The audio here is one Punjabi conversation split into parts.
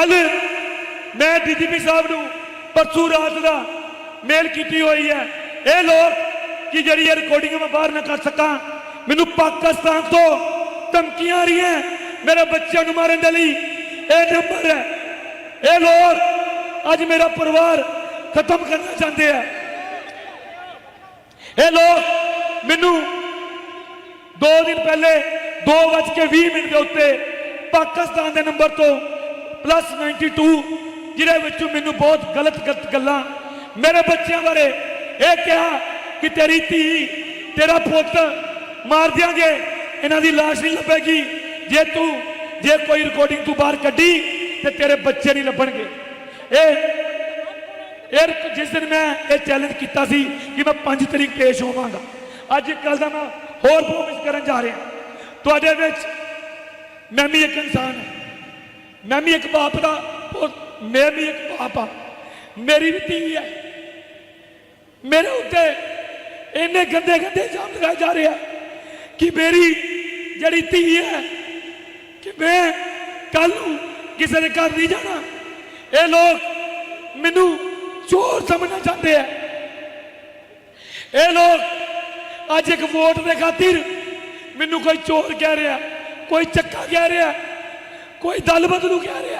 ਕੱਲ ਮੈਂ ਡੀਜੀਪੀ ਸਾਹਿਬ ਨੂੰ ਪਰਸੂ ਰਾਤ ਦਾ ਮੇਲ ਕੀਤੀ ਹੋਈ ਹੈ ਇਹ ਲੋਕ ਕਿ ਜਿਹੜੀ ਇਹ ਰਿਕਾਰਡਿੰਗ ਮੈਂ ਬਾਹਰ ਨਾ ਕਰ ਸਕਾਂ ਮੈਨੂੰ ਪਾਕਿਸਤਾਨ ਤੋਂ ਧਮਕੀਆਂ ਆ ਰਹੀਆਂ ਮੇਰੇ ਬੱਚਿਆਂ ਨੂੰ ਮਾਰਨ ਦੇ ਲਈ ਇਹ ਨੰਬਰ ਹੈ ਇਹ ਲੋਕ ਅੱਜ ਮੇਰਾ ਪਰਿਵਾਰ ਖਤਮ ਕਰਨਾ ਚਾਹੁੰਦੇ ਆ ਇਹ ਲੋਕ ਮੈਨੂੰ 2 ਦਿਨ ਪਹਿਲੇ 2:20 ਮਿੰਟ ਦੇ ਉੱਤੇ ਪਾਕਿਸਤਾਨ ਦੇ ਨੰਬਰ ਤੋਂ ਪਲੱਸ 92 ਜਿਹਦੇ ਵਿੱਚੋਂ ਮੈਨੂੰ ਬਹੁਤ ਗਲਤ ਗਲਤ ਗੱਲਾਂ ਮੇਰੇ ਬੱਚਿਆਂ ਬਾਰੇ ਇਹ ਕਿਹਾ ਕਿ ਤੇਰੀ ਧੀ, ਤੇਰਾ ਪੁੱਤ ਮਾਰ ਦਿਆਂਗੇ, ਇਹਨਾਂ ਦੀ ਲਾਸ਼ ਨਹੀਂ ਲੱਭੇਗੀ। ਜੇ ਤੂੰ, ਜੇ ਕੋਈ ਰਿਕਾਰਡਿੰਗ ਤੂੰ ਬਾਹਰ ਕੱਢੀ, ਤੇ ਤੇਰੇ ਬੱਚੇ ਨਹੀਂ ਲੱਭਣਗੇ। ਇਹ ਇਹ ਜਿਸ ਦਿਨ ਮੈਂ ਇਹ ਚੈਲੰਜ ਕੀਤਾ ਸੀ ਕਿ ਮੈਂ 5 ਤਰੀਕ ਪੇਸ਼ ਹੋਵਾਂਗਾ। ਅੱਜ ਕੱਲ ਦਾ ਮੈਂ ਹੋਰ ਪ੍ਰੋਮਿਸ ਕਰਨ ਜਾ ਰਿਹਾ। ਤੁਹਾਡੇ ਵਿੱਚ ਮੈਂ ਵੀ ਇੱਕ ਇਨਸਾਨ ਹਾਂ। ਮੈਂ ਵੀ ਇੱਕ ਬਾਪ ਦਾ ਮੈਂ ਵੀ ਇੱਕ ਬਾਪ ਆ। ਮੇਰੀ ਵੀ ਧੀ ਹੈ ਮੇਰੇ ਉੱਤੇ ਇੰਨੇ ਗੰਦੇ ਗੰਦੇ ਇਲਜ਼ਾਮ ਲਗਾਏ ਜਾ ਰਿਹਾ ਕਿ ਮੇਰੀ ਜਿਹੜੀ ਧੀ ਹੈ ਕਿ ਮੈਂ ਕੱਲ ਨੂੰ ਕਿਸੇ ਦੇ ਘਰ ਨਹੀਂ ਜਾਣਾ। ਇਹ ਲੋਕ ਮੈਨੂੰ ਚੋਰ ਸਮਝਣਾ ਚਾਹੁੰਦੇ ਆ। ਇਹ ਲੋਕ ਅੱਜ ਇੱਕ ਵੋਟ ਦੇ ਖਾਤਰ ਮੈਨੂੰ ਕੋਈ ਚੋਰ ਕਹਿ ਰਿਹਾ, ਕੋਈ ਚੱਕਾ ਕਹਿ ਰਿਹਾ ਕੋਈ ਦਲ ਬਦਲੂ ਕਹਿ ਰਿਹਾ।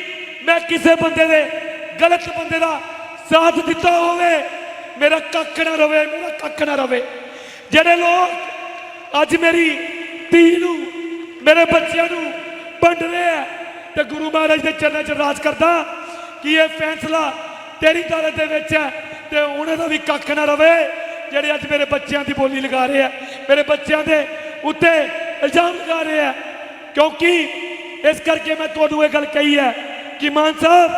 ਮੈਂ ਕਿਸੇ ਬੰਦੇ ਦੇ ਗਲਤ ਬੰਦੇ ਦਾ ਸਾਥ ਦਿੱਤਾ ਹੋਵੇ, ਮੇਰਾ ਕੱਖ ਨਾ ਰਵੇ, ਮੇਰਾ ਕੱਖ ਨਾ ਰਵੇ। ਜਿਹੜੇ ਲੋਕ ਅੱਜ ਮੇਰੀ ਧੀ ਨੂੰ, ਮੇਰੇ ਬੱਚਿਆਂ ਨੂੰ ਵੰਡ ਰਹੇ ਆ, ਤੇ ਗੁਰੂ ਮਹਾਰਾਜ ਦੇ ਚਰਨਾਂ 'ਚ ਰਾਜ ਕਰਦਾ ਕਿ ਇਹ ਫੈਸਲਾ ਤੇਰੀ ਅਦਾਲਤ ਦੇ ਵਿੱਚ ਹੈ, ਤੇ ਉਹਨਾਂ ਦਾ ਵੀ ਕੱਖ ਨਾ ਰਵੇ, ਜਿਹੜੇ ਅੱਜ ਮੇਰੇ ਬੱਚਿਆਂ ਦੀ ਬੋਲੀ ਲਗਾ ਰਹੇ ਆ। ਮੇਰੇ ਬੱਚਿਆਂ ਦੇ ਉੱਤੇ ਇਲਜ਼ਾਮ ਲਗਾ ਰਹੇ ਆ, ਕਿਉਂਕਿ ਇਸ ਕਰਕੇ ਮੈਂ ਤੁਹਾਨੂੰ ਇਹ ਗੱਲ ਕਹੀ ਹੈ ਕਿ ਮਾਨ ਸਾਹਿਬ?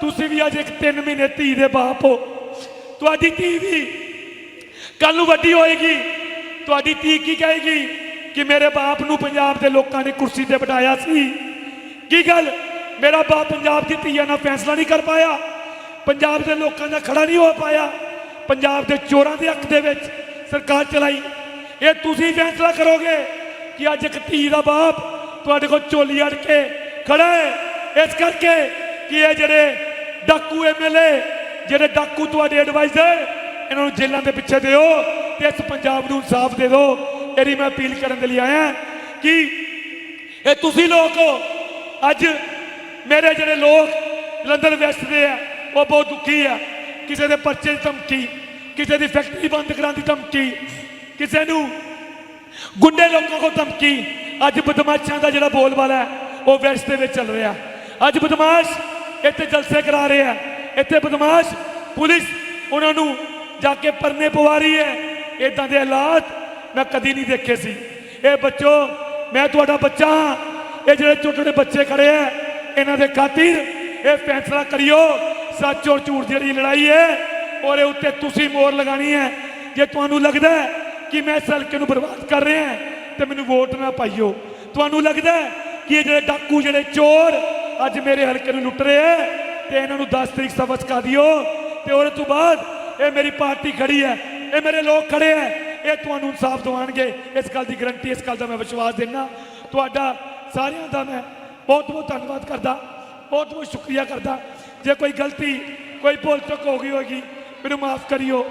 ਤੁਸੀਂ ਵੀ ਅੱਜ ਇੱਕ 3 ਮਹੀਨੇ ਧੀ ਦੇ ਬਾਪ ਹੋ। ਤੁਹਾਡੀ ਧੀ ਵੀ ਕੱਲ ਨੂੰ ਵੱਡੀ ਹੋਏਗੀ। ਤੁਹਾਡੀ ਧੀ ਕੀ ਕਹੇਗੀ? ਕਿ ਮੇਰੇ ਬਾਪ ਨੂੰ ਪੰਜਾਬ ਦੇ ਲੋਕਾਂ ਨੇ ਕੁਰਸੀ ਤੇ ਬਿਠਾਇਆ ਸੀ। ਕੀ ਗੱਲ? ਮੇਰਾ ਬਾਪ ਪੰਜਾਬ ਦੀ ਧੀਆਂ ਨਾਲ ਫੈਸਲਾ ਨਹੀਂ ਕਰ ਪਾਇਆ। ਪੰਜਾਬ ਦੇ ਲੋਕਾਂ ਦਾ ਖੜਾ ਨਹੀਂ ਹੋ ਪਾਇਆ। ਪੰਜਾਬ ਦੇ ਚੋਰਾਂ ਦੇ ਹੱਕ ਦੇ ਵਿੱਚ ਸਰਕਾਰ ਚਲਾਈ। ਇਹ ਤੁਸੀਂ ਫੈਸਲਾ ਕਰੋਗੇ ਕਿ ਅੱਜ ਇੱਕ ਧੀ ਦਾ ਬਾਪ ਤੁਹਾਡੇ ਕੋਲ ਝੋਲੀ ਅੜ ਕੇ ਖੜਾ ਹੈ। ਇਸ ਕਰਕੇ ਕਿ ਇਹ ਜਿਹੜੇ ਡਾਕੂ ਐਮਐਲਏ ਜਿਹੜੇ ਡਾਕੂ ਤੁਹਾਡੇ ਐਡਵਾਈਜ਼ਰ ਇਹਨਾਂ ਨੂੰ ਜੇਲ੍ਹਾਂ ਦੇ ਪਿੱਛੇ ਦਿਓ ਤੇ ਇਸ ਪੰਜਾਬ ਨੂੰ ਇਨਸਾਫ ਦੇ ਦਿਓ। ਇਹਦੀ ਮੈਂ ਅਪੀਲ ਕਰਨ ਦੇ ਲਈ ਆਇਆ ਕਿ ਇਹ ਤੁਸੀਂ ਲੋਕ ਹੋ। ਅੱਜ ਮੇਰੇ ਜਿਹੜੇ ਲੋਕ ਲੰਡਨ ਵੈਸਟ ਦੇ ਆ, ਉਹ ਬਹੁਤ ਦੁਖੀ ਆ। ਕਿਸੇ ਦੇ ਪਰਚੇ ਦੀ ਧਮਕੀ, ਕਿਸੇ ਦੀ ਫੈਕਟਰੀ ਬੰਦ ਕਰਾਉਣ ਦੀ ਧਮਕੀ, ਕਿਸੇ ਨੂੰ ਗੁੰਡੇ ਲੋਕਾਂ ਕੋਲ ਧਮਕੀ। ਅੱਜ ਬਦਮਾਸ਼ਾਂ ਦਾ ਜਿਹੜਾ ਬੋਲਬਾਲਾ ਹੈ, ਉਹ ਵੈਸਟ ਦੇ ਵਿੱਚ ਚੱਲ ਰਿਹਾ। ਅੱਜ ਬਦਮਾਸ਼ ਇੱਥੇ ਜਲਸੇ ਕਰਾ ਰਹੇ ਆ ਇੱਥੇ ਬਦਮਾਸ਼ ਪੁਲਿਸ ਉਹਨਾਂ ਨੂੰ ਜਾ ਕੇ ਪਰਨੇ ਪਵਾ ਰਹੀ ਹੈ। ਇਦਾਂ ਦੇ ਹਾਲਾਤ ਮੈਂ ਕਦੀ ਨਹੀਂ ਦੇਖੇ ਸੀ। ਇਹ ਬੱਚੋ, ਮੈਂ ਤੁਹਾਡਾ ਬੱਚਾ ਇਹ ਜਿਹੜੇ ਛੋਟੇ ਬੱਚੇ ਖੜੇ ਆ ਇਹਨਾਂ ਦੇ ਖਾਤਰ ਇਹ ਫੈਸਲਾ ਕਰਿਓ। ਸੱਚ ਔਰ ਝੂਠ ਦੀ ਜਿਹੜੀ ਲੜਾਈ ਹੈ, ਉਹਦੇ ਉੱਤੇ ਤੁਸੀਂ ਮੋਹਰ ਲਗਾਣੀ ਹੈ। ਜੇ ਤੁਹਾਨੂੰ ਲੱਗਦਾ ਕਿ ਮੈਂ ਇਸ ਹਲਕੇ ਨੂੰ ਬਰਬਾਦ ਕਰ ਰਿਹਾ ਤੇ ਮੈਨੂੰ ਵੋਟ ਨਾ ਪਾਈਓ। ਤੁਹਾਨੂੰ ਲੱਗਦਾ ਕਿ ਇਹ ਜਿਹੜੇ ਡਾਕੂ, ਜਿਹੜੇ ਚੋਰ ਅੱਜ ਮੇਰੇ ਹਲਕੇ ਨੂੰ ਲੁੱਟ ਰਹੇ ਹੈ ਤੇ ਇਹਨਾਂ ਨੂੰ 10 ਤਰੀਕ ਸਬਕ ਸਿਖਾ ਦਿਓ। ਤੇ ਉਹਦੇ ਤੋਂ ਬਾਅਦ ਇਹ ਮੇਰੀ ਪਾਰਟੀ ਖੜੀ ਹੈ। ਇਹ ਮੇਰੇ ਲੋਕ ਖੜੇ ਹੈ। ਇਹ ਤੁਹਾਨੂੰ ਇਨਸਾਫ ਦਿਵਾਉਣਗੇ। ਇਸ ਗੱਲ ਦੀ ਗਰੰਟੀ ਇਸ ਗੱਲ ਦਾ ਮੈਂ ਵਿਸ਼ਵਾਸ ਦਿੰਦਾ। ਤੁਹਾਡਾ ਸਾਰਿਆਂ ਦਾ ਮੈਂ ਬਹੁਤ ਬਹੁਤ ਧੰਨਵਾਦ ਕਰਦਾ। ਬਹੁਤ ਬਹੁਤ ਸ਼ੁਕਰੀਆ ਕਰਦਾ। ਜੇ ਕੋਈ ਗਲਤੀ, ਕੋਈ ਭੁੱਲ ਚੁੱਕ ਹੋ ਗਈ ਹੋਗੀ ਮੈਨੂੰ ਮਾਫ ਕਰਿਓ।